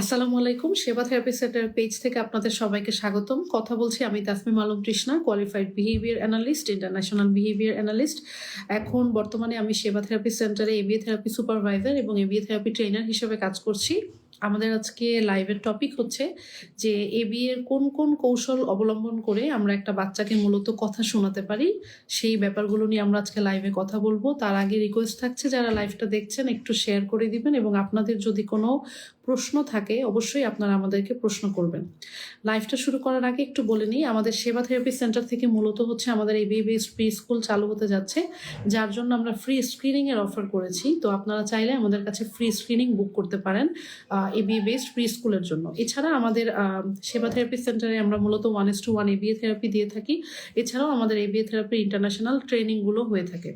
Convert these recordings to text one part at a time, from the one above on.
আসসালামু আলাইকুম। সেবা থেরাপি সেন্টার পেজ থেকে আপনাদের সবাইকে স্বাগতম। কথা বলছি আমি Tasmim Alam Trishna qualified behaviour analyst international behaviour analyst এখন বর্তমানে আমি সেবা থেরাপি সেন্টারে এবিএ থেরাপি সুপারভাইজার এবং এবিএ থেরাপি ট্রেনার হিসেবে কাজ করছি। আমাদের আজকে লাইভের টপিক হচ্ছে যে এবি এর কোন কোন কৌশল অবলম্বন করে আমরা একটা বাচ্চাকে মূলত কথা শোনাতে পারি, সেই ব্যাপারগুলো নিয়ে আমরা আজকে লাইভে কথা বলব। তার আগে রিকোয়েস্ট থাকছে যারা লাইভটা দেখছেন, একটু শেয়ার করে দিবেন এবং আপনাদের যদি কোনো প্রশ্ন থাকে, অবশ্যই আপনারা আমাদেরকে প্রশ্ন করবেন। লাইভটা শুরু করার আগে একটু বলে নিই, আমাদের সেবা থেরাপি সেন্টার থেকে মূলত হচ্ছে আমাদের এই বেস্ট প্রি স্কুল চালু হতে যাচ্ছে, যার জন্য আমরা ফ্রি স্ক্রিনিংয়ের অফার করেছি। তো আপনারা চাইলে আমাদের কাছে ফ্রি স্ক্রিনিং বুক করতে পারেন। এবিএ বেসড প্রি স্কুলের জন্য। এছাড়া আমাদের সেবা থেরাপি সেন্টারে আমরা মূলত one is to one ABA therapy দিয়ে থাকি। এছাড়াও আমাদের এবিএ থেরাপি ইন্টারন্যাশনাল ট্রেনিংগুলো হয়ে থাকে।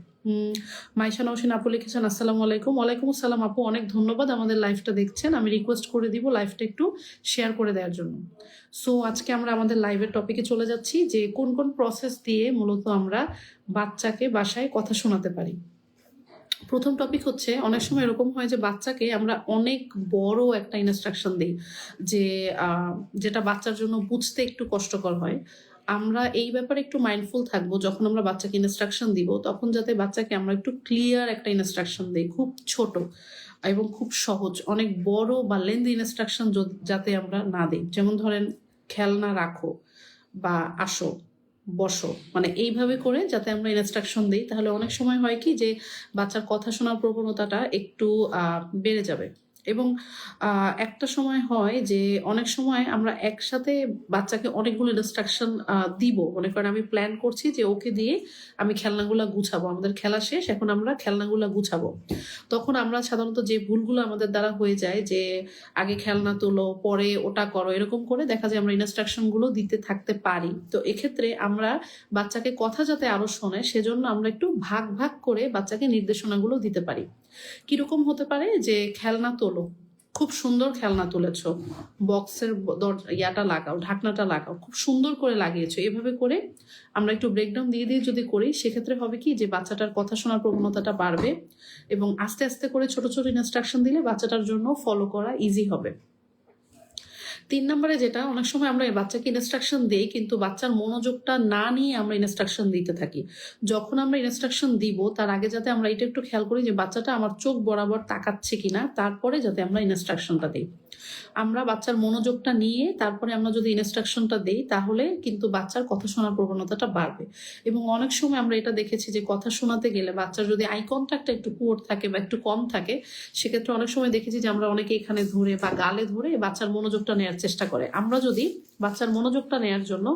মাইশা নৌসিন আপু লিখেছেন, আসসালামু আলাইকুম। ওয়ালাইকুম আসসালাম আপু, অনেক ধন্যবাদ আমাদের লাইভটা দেখছেন। আমি রিকোয়েস্ট করে দিব লাইভটা একটু শেয়ার করে দেওয়ার জন্য। সো আজকে আমরা আমাদের লাইভের টপিকে চলে যাচ্ছি যে কোন কোন প্রসেস দিয়ে মূলত আমরা বাচ্চাকে বাসায় কথা শোনাতে পারি। প্রথম টপিক হচ্ছে, অনেক সময় এরকম হয় যে বাচ্চাকে আমরা অনেক বড় একটা ইনস্ট্রাকশন দিই যে যেটা বাচ্চার জন্য বুঝতে একটু কষ্টকর হয়। আমরা এই ব্যাপারে একটু মাইন্ডফুল থাকব, যখন আমরা বাচ্চাকে ইনস্ট্রাকশন দিব, তখন যাতে বাচ্চাকে আমরা একটু ক্লিয়ার একটা ইনস্ট্রাকশন দিই, খুব ছোট এবং খুব সহজ, অনেক বড় বা লেন্দি ইনস্ট্রাকশন যাতে আমরা না দিই। যেমন ধরেন, খেলনা রাখো বা আসো। বসো। মানে এইভাবে করে যাতে আমরা ইনস্ট্রাকশন দিই, তাহলে অনেক সময় হয় কি যে বাচ্চার কথা শোনার প্রবণতাটা একটু বেড়ে যাবে। এবং একটা সময় হয় যে অনেক সময় আমরা একসাথে বাচ্চাকে অনেকগুলো ইনস্ট্রাকশন দিব। মনে করেন আমি প্ল্যান করছি যে ওকে দিয়ে আমি খেলনাগুলো গুছাবো। আমাদের খেলা শেষ, এখন আমরা খেলনাগুলো গুছাবো। তখন আমরা সাধারণত যে ভুলগুলো আমাদের দ্বারা হয়ে যায় যে আগে খেলনা তোলো, পরে ওটা করো, এরকম করে দেখা যায় আমরা ইনস্ট্রাকশনগুলো দিতে থাকতে পারি। তো এক্ষেত্রে আমরা বাচ্চাকে কথা যাতে আরও শোনে, সেজন্য আমরা একটু ভাগ ভাগ করে বাচ্চাকে নির্দেশনাগুলো দিতে পারি। কীরকম হতে পারে যে খেলনা তোলো খুব সুন্দর খেলনা তুলেছ। বক্সের ইয়াটা লাগাও, ঢাকনাটা লাগাও। খুব সুন্দর করে লাগিয়েছো। এভাবে করে আমরা একটু ব্রেকডাউন দিয়ে দিয়ে যদি করি, সেক্ষেত্রে হবে কি যে বাচ্চাটার কথা শোনার প্রবণতাটা বাড়বে এবং আস্তে আস্তে করে ছোট ছোট ইনস্ট্রাকশন দিলে বাচ্চাটার জন্য ফলো করা ইজি হবে। তিন নম্বরে যেটা, অনেক সময় আমরা বাচ্চাকে ইনস্ট্রাকশন দিই, কিন্তু বাচ্চার মনোযোগটা না নিয়ে আমরা ইনস্ট্রাকশন দিতে থাকি। যখন আমরা ইনস্ট্রাকশন দিব, তার আগে যাতে আমরা এটা একটু খেয়াল করি যে বাচ্চাটা আমার চোখ বরাবর তাকাচ্ছে কিনা, তারপরে যাতে আমরা ইনস্ট্রাকশনটা দিই। আমরা বাচ্চার মনোযোগটা নিয়ে তারপরে আমরা যদি ইনস্ট্রাকশনটা দিই, তাহলে কিন্তু বাচ্চার কথা শোনার প্রবণতাটা বাড়বে। এবং অনেক সময় আমরা এটা দেখেছি যে কথা শোনাতে গেলে বাচ্চার যদি আই কন্ট্যাক্টটা একটু পুয়ার থাকে বা একটু কম থাকে, সেক্ষেত্রে অনেক সময় দেখেছি যে আমরা অনেকে এখানে ধরে বা গালে ধরে বাচ্চার মনোযোগটা নেওয়ার চেষ্টা করে। আমরা যদি বাচ্চার মনোযোগটা নেওয়ার জন্য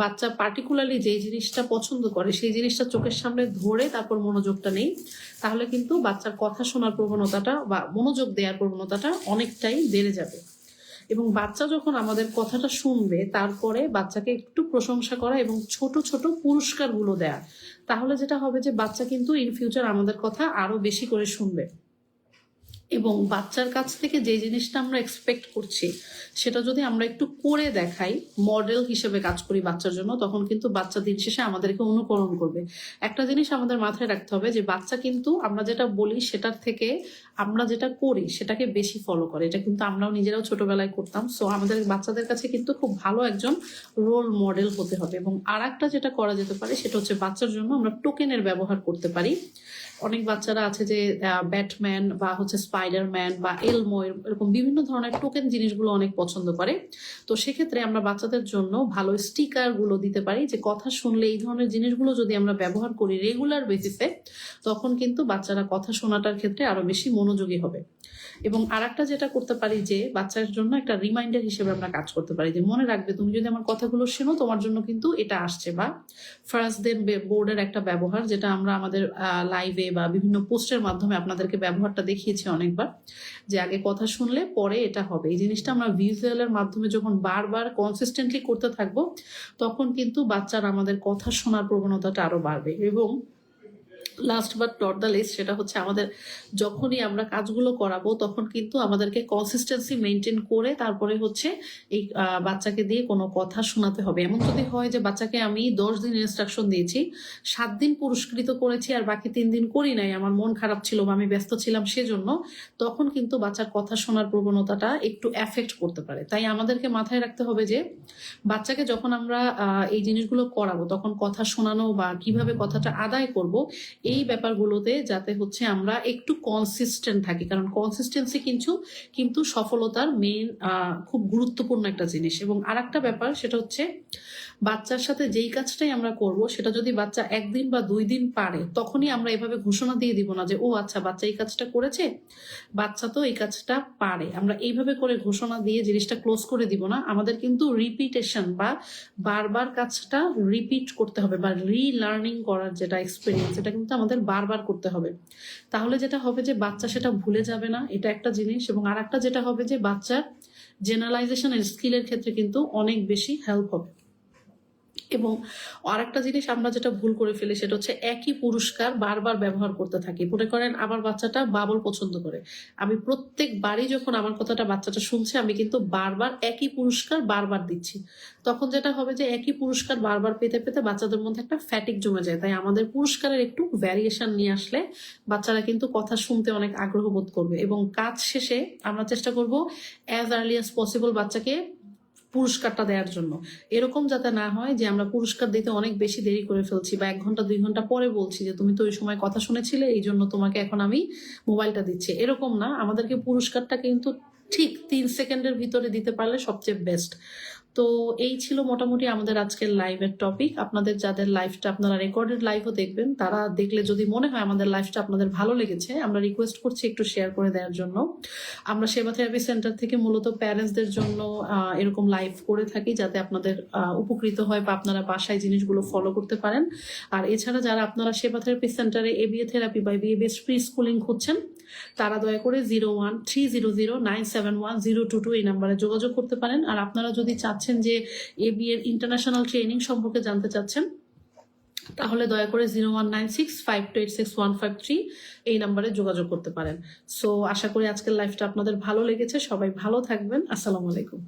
বাচ্চা পার্টিকুলারলি যে জিনিসটা পছন্দ করে, সেই জিনিসটা চোখের সামনে ধরে তারপর মনোযোগটা নেই, তাহলে কিন্তু বাচ্চার কথা শোনার প্রবণতাটা বা মনোযোগ দেওয়ার প্রবণতাটা অনেকটাই বেড়ে যাবে। এবং বাচ্চা যখন আমাদের কথাটা শুনবে, তারপরে বাচ্চাকে একটু প্রশংসা করা এবং ছোট ছোট পুরস্কারগুলো দেয়া, তাহলে যেটা হবে যে বাচ্চা কিন্তু ইন ফিউচার আমাদের কথা আরও বেশি করে শুনবে। এবং বাচ্চার কাছ থেকে যে জিনিসটা আমরা এক্সপেক্ট করছি, সেটা যদি আমরা একটু করে দেখাই মডেল হিসেবে কাজ করি বাচ্চার জন্য, তখন কিন্তু বাচ্চা দিন শেষে আমাদেরকে অনুকরণ করবে। একটা জিনিস আমাদের মাথায় রাখতে হবে যে বাচ্চা কিন্তু আমরা যেটা বলি সেটার থেকে আমরা যেটা করি সেটাকে বেশি ফলো করে। এটা কিন্তু আমরাও নিজেরাও ছোটবেলায় করতাম। সো আমাদের বাচ্চাদের কাছে কিন্তু খুব ভালো একজন রোল মডেল হতে হবে। এবং আর যেটা করা যেতে পারে, সেটা হচ্ছে বাচ্চার জন্য আমরা টোকেনের ব্যবহার করতে পারি। অনেক বাচ্চারা আছে যে ব্যাটম্যান বা হচ্ছে স্পাইডারম্যান বা এলমো এরকম বিভিন্ন ধরনের টোকেন জিনিসগুলো অনেক পছন্দ করে। তো সেক্ষেত্রে আমরা বাচ্চাদের জন্য ভালো স্টিকারগুলো দিতে পারি যে, কথা শুনলে এই ধরনের জিনিসগুলো যদি আমরা ব্যবহার করি রেগুলার বেসিসে, তখন কিন্তু বাচ্চারা কথা শোনাটার ক্ষেত্রে আরও বেশি মনোযোগী হবে। এবং আর যেটা করতে পারি যে, বাচ্চার জন্য একটা রিমাইন্ডার হিসেবে আমরা কাজ করতে পারি যে, মনে রাখবে তুমি যদি আমার কথাগুলো শোনো, তোমার জন্য কিন্তু এটা আসছে বা ফার্স্ট দেন বোর্ডের একটা ব্যবহার যেটা আমরা আমাদের লাইভে বা বিভিন্ন পোস্টের মাধ্যমে আপনাদেরকে ব্যবহারটা দেখিয়েছি অনেকবার, যে আগে কথা শুনলে পরে এটা হবে। এই জিনিসটা আমরা ভিজুয়ালের মাধ্যমে যখন বারবার কনসিস্টেন্টলি করতে থাকব, তখন কিন্তু বাচ্চার আমাদের কথা শোনার প্রবণতাটা আরও বাড়বে। এবং last but not the least সেটা হচ্ছে আমাদের যখনই আমরা কাজগুলো করাবো, তখন কিন্তু আমাদেরকে কনসিস্টেন্সি মেনটেন করে তারপরে হচ্ছে এই বাচ্চাকে দিয়ে কোনো কথা শোনাতে হবে। এমন যদি হয় যে বাচ্চাকে আমি দশ দিন ইনস্ট্রাকশন দিয়েছি, সাত দিন পুরস্কৃত করেছি আর বাকি তিন দিন করি নাই, আমার মন খারাপ ছিল বা আমি ব্যস্ত ছিলাম সেজন্য, তখন কিন্তু বাচ্চার কথা শোনার প্রবণতাটা একটু এফেক্ট করতে পারে। তাই আমাদেরকে মাথায় রাখতে হবে যে বাচ্চাকে যখন আমরা এই জিনিসগুলো করাবো, তখন কথা শোনানো বা কীভাবে কথাটা আদায় করব এই ব্যাপারগুলোতে যাতে হচ্ছে আমরা একটু কনসিস্টেন্ট থাকি। কারণ কনসিস্টেন্সি কিন্তু কিন্তু সফলতার মেন খুব গুরুত্বপূর্ণ একটা জিনিস। এবং আর একটা ব্যাপার, সেটা হচ্ছে বাচ্চার সাথে যেই কাজটাই আমরা করব, সেটা যদি বাচ্চা একদিন বা দুই দিন পারে, তখনই আমরা এভাবে ঘোষণা দিয়ে দিব না যে, ও আচ্ছা বাচ্চা এই কাজটা করেছে, বাচ্চা তো এই কাজটা পারে। আমরা এইভাবে করে ঘোষণা দিয়ে জিনিসটা ক্লোজ করে দিব না। আমাদের কিন্তু রিপিটেশন বা বারবার কাজটা রিপিট করতে হবে বা রিলার্নিং করার যেটা এক্সপিরিয়েন্স এটা কিন্তু আমাদের বারবার করতে হবে। তাহলে যেটা হবে যে, বাচ্চা সেটা ভুলে যাবে না, এটা একটা জিনিস। এবং আর একটা যেটা হবে যে, বাচ্চার জেনারেলাইজেশন স্কিলের ক্ষেত্রে কিন্তু অনেক বেশি হেল্প হবে। এবং আরেকটা জিনিস আমরা যেটা ভুল করে ফেলি সেটা হচ্ছে একই পুরস্কার বারবার ব্যবহার করতে থাকি। মনে করেন আমার বাচ্চাটা বাবল পছন্দ করে। আমি প্রত্যেকবারই যখন আমার কথাটা বাচ্চাটা শুনছে, আমি কিন্তু বারবার একই পুরস্কার বারবার দিচ্ছি। তখন যেটা হবে যে একই পুরস্কার বারবার পেতে পেতে বাচ্চাদের মধ্যে একটা ফ্যাটিক জমে যায়। তাই আমাদের পুরস্কারের একটু ভ্যারিয়েশন নিয়ে আসলে বাচ্চারা কিন্তু কথা শুনতে অনেক আগ্রহ বোধ করবে। এবং কাজ শেষে আমরা চেষ্টা করব অ্যাজ আর্লি অ্যাজ পসিবল বাচ্চাকে পুরস্কারটা দেওয়ার জন্য। এরকম যাতে না হয় যে আমরা পুরস্কার দিতে অনেক বেশি দেরি করে ফেলছি বা এক ঘণ্টা, দুই ঘণ্টা পরে বলছি যে তুমি তো ওই সময় কথা শুনেছিলে, এই জন্য তোমাকে এখন আমি মোবাইলটা দিচ্ছি। এরকম না, আমাদেরকে পুরস্কারটা কিন্তু ঠিক তিন সেকেন্ডের ভিতরে দিতে পারলে সবচেয়ে বেস্ট তো এই ছিল মোটামুটি আমাদের আজকের লাইভের টপিক আপনাদের যাদের লাইভটা আপনারা রেকর্ডেড লাইভও দেখবেন, তারা দেখলে যদি মনে হয় আমাদের লাইভটা আপনাদের ভালো লেগেছে, আমরা রিকোয়েস্ট করছি একটু শেয়ার করে দেওয়ার জন্য। আমরা সেবা থেরাপি সেন্টার থেকে মূলত প্যারেন্টসদের জন্য এরকম লাইভ করে থাকি যাতে আপনাদের উপকৃত হয় বা আপনারা বাসায় জিনিসগুলো ফলো করতে পারেন। আর এছাড়া যারা আপনারা সেবা থেরাপি সেন্টারে এবিএ থেরাপি বা বিএবিএস প্রি স্কুলিং খুঁজছেন, তারা দয়া করে zero one three zero zero nine seven one zero two two এই নাম্বারে যোগাযোগ করতে পারেন। আর আপনারা যদি চাচ্ছেন যে এবি এর ইন্টারন্যাশনাল ট্রেনিং সম্পর্কে জানতে চাচ্ছেন, তাহলে দয়া করে zero one nine six five two eight six one five three এই নাম্বারে যোগাযোগ করতে পারেন। সো আশা করি আজকের লাইফটা আপনাদের ভালো লেগেছে। সবাই ভালো থাকবেন। আসসালামু আলাইকুম।